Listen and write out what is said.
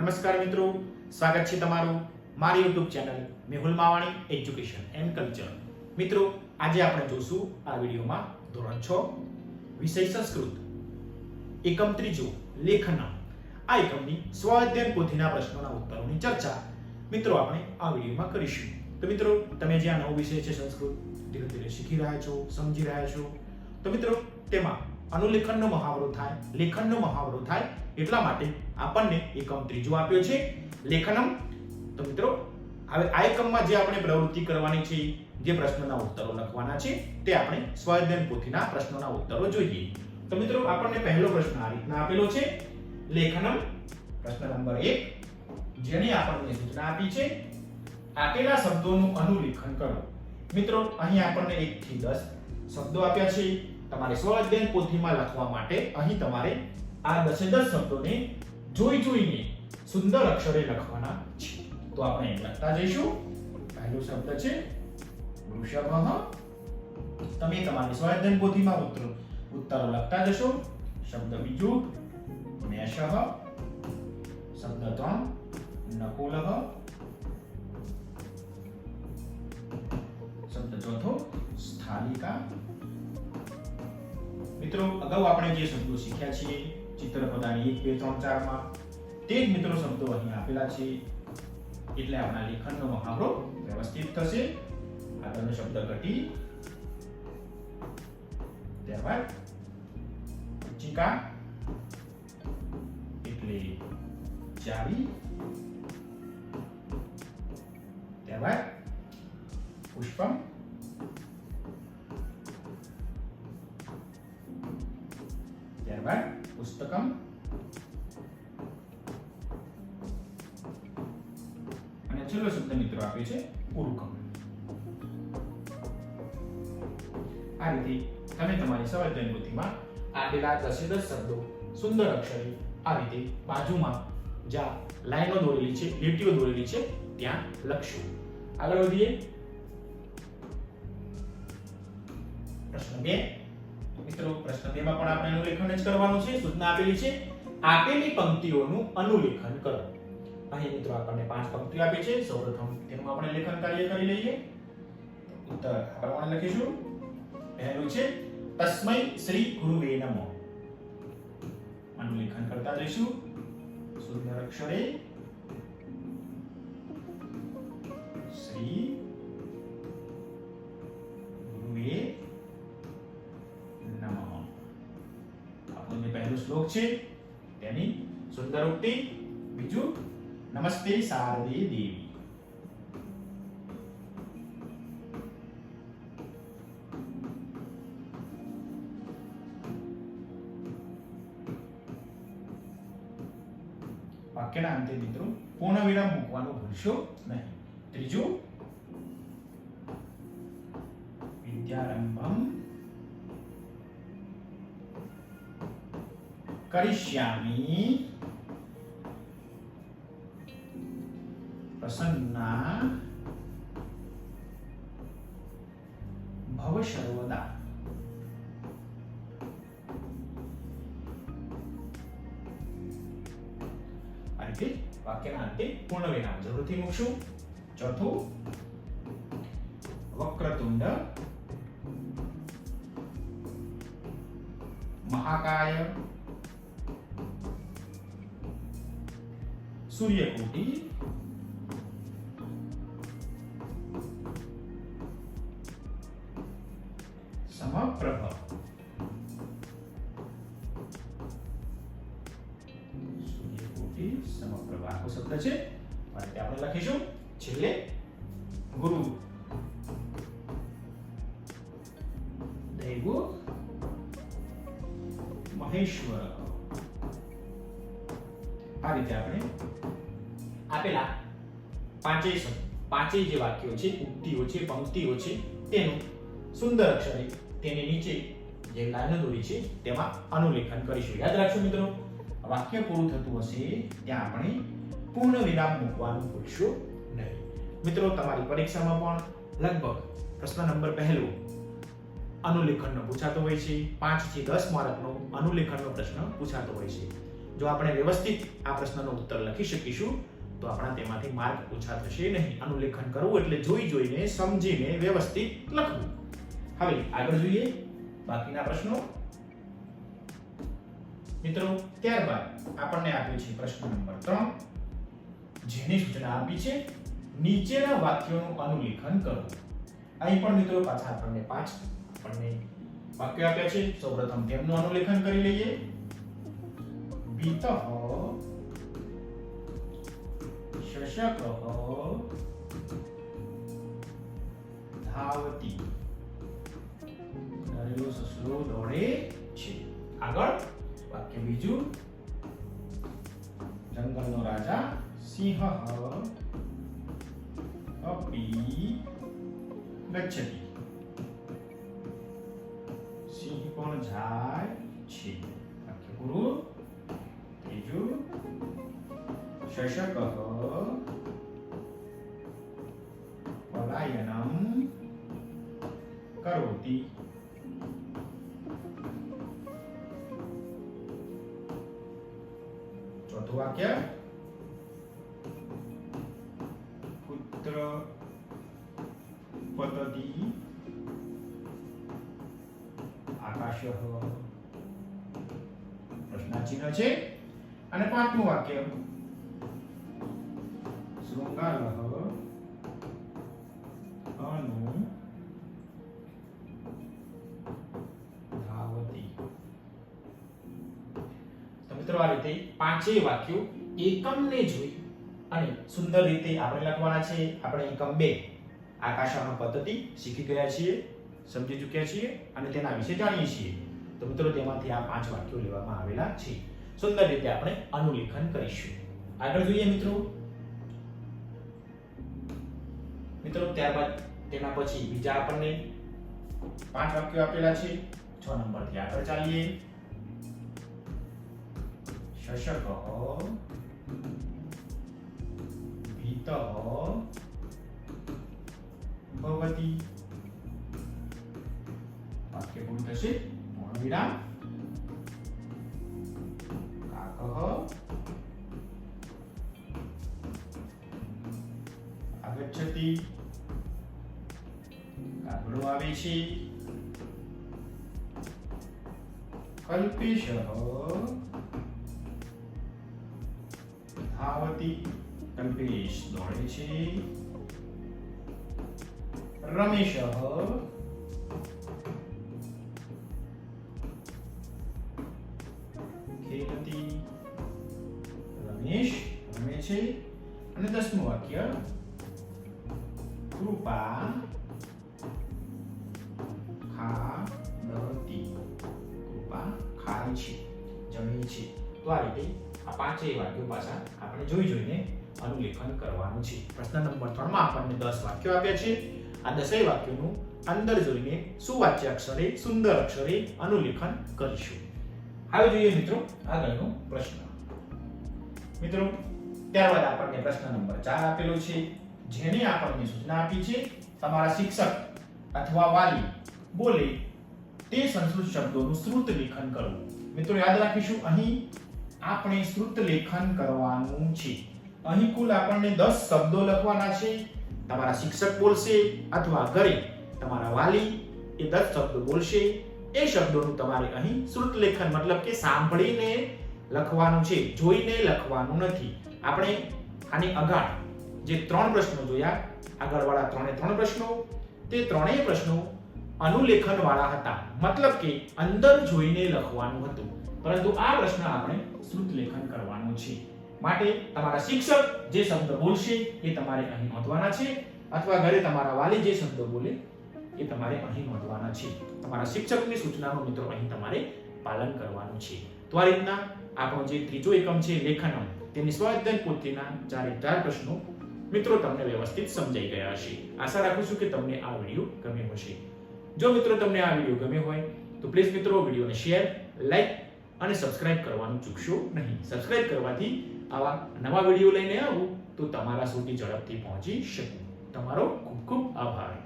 નમસ્કાર મિત્રો, સ્વાગત છે તમારું મારી YouTube channel Mehul Mavani education and culture મિત્રો, આજે આપણે જોશું આ વિડીયોમાં ધોરણ છ, વિષય સંસ્કૃત. એકમ ત્રીજો, લેખન આ એકમની સ્વ અધ્યયન પોથીના પ્રશ્નોના ઉત્તરોની ચર્ચા મિત્રો આપણે આ વિડીયોમાં કરીશું. તો મિત્રો, તમે જે આ નવો વિષય છે સંસ્કૃત, ધીરે ધીરે શીખી રહ્યા છો, સમજી રહ્યા છો, તો મિત્રો, તેમાં અનુલેખનનો મહાવરો થાય, લેખનનો મહાવરો થાય, એટલા માટે આપણને એકમ ત્રીજો આપ્યો છે. લેખનમ, તો મિત્રો, હવે આ એકમમાં જે આપણે પ્રવૃત્તિ કરવાની છે, જે પ્રશ્નોના ઉત્તરો લખવાના છે, તે આપણે સ્વાધ્યાયન પોથીના પ્રશ્નોના ઉત્તરો જોઈએ. તો મિત્રો, આપણને પહેલો પ્રશ્ન આ રીતના આપેલો છે. લેખનમ, પ્રશ્ન નંબર 1 જેની આપણને સૂચના આપી છે, આપેલા શબ્દોનું અનુલેખન કરો. મિત્રો, અહીં આપણને 1 થી 10 શબ્દો આપ્યા છે. તમારે સ્વઅધ્યયન પોથીમાં લખવા માટે અહીં તમારે આ દસે દસ શબ્દોને જોઈ જોઈને સુંદર અક્ષરે લખવાના છે. તો આપણે લખતા જઈશું. પહેલો શબ્દ છે વૃષભ. તમે તમારી સ્વઅધ્યયન પોથીમાં ઉત્તર, ઉત્તરો લખતા જશો. શબ્દ બીજો, મેષ. શબ્દ ત્રણ, નકુલ. શબ્દ ચોથો, સ્થાલિકા. મિત્રો, અગાઉ આપણે જે શબ્દો શીખ્યા છીએ ચિત્રપદાની એક, બે, ત્રણ, ચારમાં, તે જ મિત્રો શબ્દો અહીં આપેલા છે. એટલે આપણા લેખનનો મહાવરો વ્યવસ્થિત થશે. આગળનો શબ્દ ઘટી ત્યારબાદ ચિકા એટલે ચાવી. ત્યારબાદ પુષ્પમ. પુસ્તકમ અને છેલ્લો શબ્દ મિત્રો આપે છે, ઉરુકમ. આ રીતે તમે તમારી સ્વાધ્યાય બુદ્ધિમાં આપેલા દસે દસ શબ્દો, સુંદર અક્ષરે આ રીતે બાજુમાં જ્યાં લાઈનો દોરેલી છે, લીટીઓ દોરેલી છે, ત્યાં લખશો. આગળ વધીએ. પ્રશ્ન બે. મિત્રો પ્રશ્ન બે માં પણ આપણે અનુલેખન જ કરવાનું છે. સૂચના આપેલી છે, આપેલી પંક્તિઓનું અનુલેખન કરો. અહીં મિત્રો આપણને પાંચ પંક્તિઓ આપી છે. સૌપ્રથમ તેનું આપણે લેખન કાર્ય કરી લઈએ. ઉત્તર પ્રમાણે લખીશું. પહેલું છે તસ્મય શ્રી ગુરુવે નમઃ. અનુલેખન કરતા જઈશું. સુંદર અક્ષરે શ્લોક છે. તેની સુંદર ઉક્તિ. બીજું, નમસ્તે શારદી દેવી. વાક્યના અંતે મિત્રો, પૂર્ણ વિરામ મૂકવાનું ભૂલશો નહીં. ત્રીજું કરિષ્યામિ પ્રસન્ના ભવ સર્વદા આ રીતે વાક્યના અંતે પૂર્ણ વિરામ જરૂરથી મૂકશું ચોથું વક્રતુંડ સૂર્યકોટી સમપ્રભ સૂર્યકોટી સમપ્રભ શબ્દ છે અને આપણે લખીશું છેલ્લે ગુરુ દૈવ મહેશ્વર આ રીતે આપણે આપેલા પાંચેય શબ્દ, પાંચેય જે વાક્યો છે, ઉક્તિઓ છે, પંક્તિઓ છે, તેનું સુંદર અક્ષરે તેની નીચે જે લાઈનો દોરી છે, તેમાં અનુલેખન કરીશું. યાદ રાખજો મિત્રો, વાક્ય પૂરું થતું હશે, ત્યાં આપણે પૂર્ણ વિરામ મૂકવાનું ભૂલશો નહીં. મિત્રો, તમારી પરીક્ષામાં પણ લગભગ પ્રશ્ન નંબર પહેલો અનુલેખનનો પૂછાતો હોય છે, પાંચથી દસ માર્કનો અનુલેખનનો પ્રશ્ન પૂછાતો હોય છે. જો આપણે વ્યવસ્થિત આ પ્રશ્નનો ઉત્તર લખી શકીશું તો આપણા તેમાંથી માર્ક ઓછા થશે નહીં. આનું લેખન કરવું એટલે જોઈ જોઈને, સમજીને વ્યવસ્થિત લખવું. હવે આગળ જોઈએ બાકીના પ્રશ્નો. મિત્રો, ત્યારબાદ આપણને આપ્યું છે પ્રશ્ન નંબર ત્રણ. જેની સૂચના આપી છે, નીચેના વાક્યોનું અનુલેખન કરો. અહીં પણ મિત્રો પાછા આપણને પાંચ આપણને વાક્યો આપ્યા છે. સૌપ્રથમ તેમનું અનુલેખન કરી લઈએ. ભીતઃ શશકઃ ધાવતી. ડરેલો સસલો દોડે છે. આગળ વાક્ય બીજું. જંગલનો રાજા સિંહ અપી ગચ્છતિ. સિંહ પણ જાય છે. વાક્ય પૂરું. શશકઃ પલાયનમ કરોતિ. ચોથું વાક્ય? પુત્ર પતતિ આકાશ પ્રશ્નાચિહ્ન છે. અને પાંચમું વાક્ય. શૃંગાર અનુ ધાવતી તો મિત્રો આ રીતે પાંચેય વાક્યો એકમને જોઈ અને સુંદર રીતે આપણે લખવાના છે. આપણે એકમ બે આકાશામાં પદ્ધતિ શીખી ગયા છીએ, સમજી ચૂક્યા છીએ અને તેના વિશે જાણીએ છીએ. તો મિત્રો, તેમાંથી આ પાંચ વાક્યો લેવામાં આવેલા છે. સુંદર રીતે આપણે અનુલેખન કરીશું. આગળ જોઈએ મિત્રો. મિત્રો, ત્યારબાદ તેના પછી બીજા આપણને પાંચ વાક્યો આપેલા છે. છ નંબરથી આગળ ચાલીએ. શશક ભીત ભવતી. વાક્ય પૂરું થશે. પૂર્ણ વિરામ કાકઃ કાગડો આવે છે કલ્પેશ ધાવતી કલ્પેશ દોડે છે રમેશ ખેલતી રમેશ રમે છે અને દસમું વાક્ય કૃપા ખાતી કૃપા ખાય છે, જમે છે. તો આ રીતે આ પાંચેય વાક્યો પાછા આપણે જોઈ જોઈને અનુલેખન કરવાનું છે. પ્રશ્ન નંબર ત્રણમાં આપણને દસ વાક્યો આપ્યા છે. આ દસેય વાક્યોનું અંદર જોઈને સુવાચ્ય અક્ષરે, સુંદર અક્ષરે અનુલેખન કરીશું. હવે જોઈએ મિત્રો આગળનો પ્રશ્ન. મિત્રો, ત્યારબાદ આપણને પ્રશ્ન નંબર ચાર આપેલો છે. જેને આપણને સૂચના આપી છે, તમારા શિક્ષક અથવા વાલી બોલે, તે સંસ્કૃત શબ્દોનું શ્રુત લેખન કરવું. મિત્રો, યાદ રાખીશું, અહીં આપણે શ્રુત લેખન કરવાનું છે. અહીં કુલ આપણને 10 શબ્દો લખવાના છે. તમારા શિક્ષક બોલશે અથવા ઘરે તમારા વાલી એ 10 શબ્દો બોલશે. એ શબ્દોનું તમારે અહીં શ્રુત લેખન મતલબ કે સાંભળીને લખવાનું છે. જોઈને લખવાનું નથી. આપણે આની આગળ જે ત્રણ પ્રશ્નો જોયા, આગળવાળા ત્રણે ત્રણ પ્રશ્નો, તે ત્રણેય પ્રશ્નો અનુલેખન વાળા હતા. મતલબ કે અંદર જોઈને લખવાનું હતું. પરંતુ આ પ્રશ્ન આપણે શ્રુત લેખન કરવાનું છે. માટે તમારા શિક્ષક જે શબ્દ બોલશે એ તમારે અહીં નોંધવાના છે, અથવા ઘરે તમારા વાલી જે શબ્દ બોલે એ તમારે અહીં નોંધવાના છે. તમારા શિક્ષકની સૂચનાનું મિત્રો અહીં તમારે પાલન કરવાનું છે. તો આ રીતના આપણો જે ત્રીજો એકમ છે લેખનમ, તેની સ્વાધ્યાય પોથીના ચારે ચાર પ્રશ્નો મિત્રો તમને વ્યવસ્થિત સમજાઈ ગયા હશે. આશા રાખું છું કે તમને આ વીડિયો ગમ્યો હશે. જો મિત્રો તમને આ વીડિયો ગમ્યો હોય, તો પ્લીઝ મિત્રો વિડીયોને શેર લાઈક અને સબસ્ક્રાઇબ કરવાનું ચૂકશો નહીં. સબસ્ક્રાઇબ કરવાથી આવા નવા વીડિયો લઈને આવું તો તમારા સુધી ઝડપથી પહોંચી શકું. તમારો ખૂબ ખૂબ આભાર.